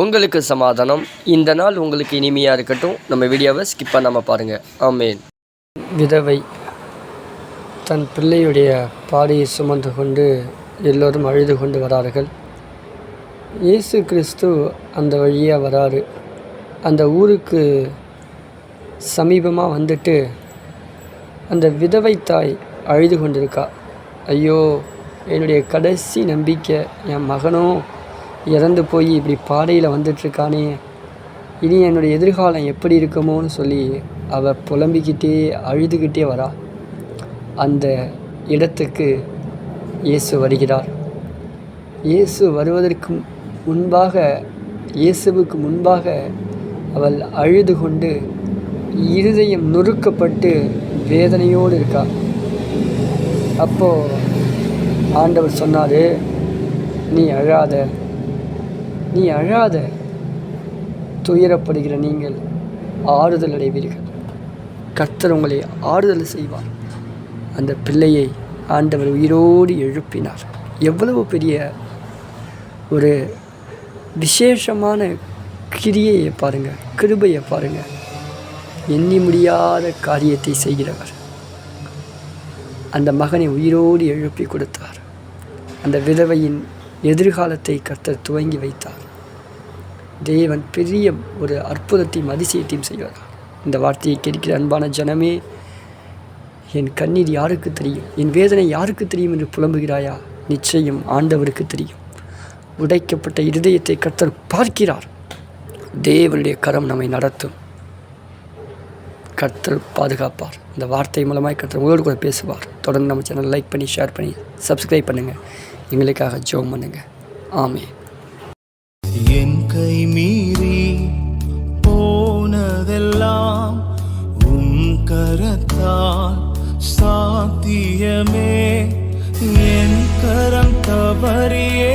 உங்களுக்கு சமாதானம். இந்த நாள் உங்களுக்கு இனிமையாக இருக்கட்டும். நம்ம வீடியோவை ஸ்கிப் பண்ணாமல் பாருங்கள் ஆமேன். விதவை தன் பிள்ளையுடைய பாடியை சுமந்து கொண்டு எல்லோரும் அழுது கொண்டு வரார்கள். இயேசு கிறிஸ்து அந்த வழியாக வராரு. அந்த ஊருக்கு சமீபமாக வந்துட்டு அந்த விதவை தாய் அழுது கொண்டிருக்கா. ஐயோ என்னுடைய கடைசி நம்பிக்கை என் மகனும் இறந்து போய் இப்படி பாடையில் வந்துட்டுருக்கானே. இனி என்னுடைய எதிர்காலம் எப்படி இருக்குமோன்னு சொல்லி அவள் புலம்பிக்கிட்டே அழுதுகிட்டே வரா. அந்த இடத்துக்கு இயேசு வருகிறார். இயேசு வருவதற்கு முன்பாக இயேசுவுக்கு முன்பாக அவள் அழுது கொண்டு இருதயம் நொறுக்கப்பட்டு வேதனையோடு இருக்கா. அப்போது ஆண்டவர் சொன்னார் நீ அழாத நீ அழாத துயரப்படுகிற நீங்கள் ஆறுதல் அடைவீர்கள். கர்த்தர் உங்களை ஆறுதல் செய்வார். அந்த பிள்ளையை ஆண்டவர் உயிரோடு எழுப்பினார். எவ்வளவு பெரிய ஒரு விசேஷமான கிரியையை பாருங்கள் கிருபையை பாருங்கள் எண்ணி முடியாத காரியத்தை செய்கிறவர். அந்த மகனை உயிரோடு எழுப்பி கொடுத்தார். அந்த விதவையின் எதிர்காலத்தை கர்த்தர் துவங்கி வைத்தார். தேவன் பெரிய ஒரு அற்புதத்தையும் அதிசயத்தையும் செய்வார். இந்த வார்த்தையை கேட்கிற அன்பான ஜனமே என் கண்ணீர் யாருக்கு தெரியும்? என் வேதனை யாருக்கு தெரியும் என்று புலம்புகிறாயா? நிச்சயம் ஆண்டவருக்கு தெரியும். உடைக்கப்பட்ட இருதயத்தை கர்த்தர் பார்க்கிறார். தேவனுடைய கரம் நம்மை நடத்தும். கர்த்தர் பாதுகாப்பார். இந்த வார்த்தை மூலமாக கர்த்தர் உங்களோடு கூட பேசுவார். தொடர்ந்து நம்ம சேனல் லைக் பண்ணி ஷேர் பண்ணி சப்ஸ்கிரைப் பண்ணுங்கள் எங்களுக்காக ஜோம் பண்ணுங்கள் ஆமே கை மீறி போனதெல்லாம் உம் கரத்தால் சாத்தியமே. என் கரம் தவறியே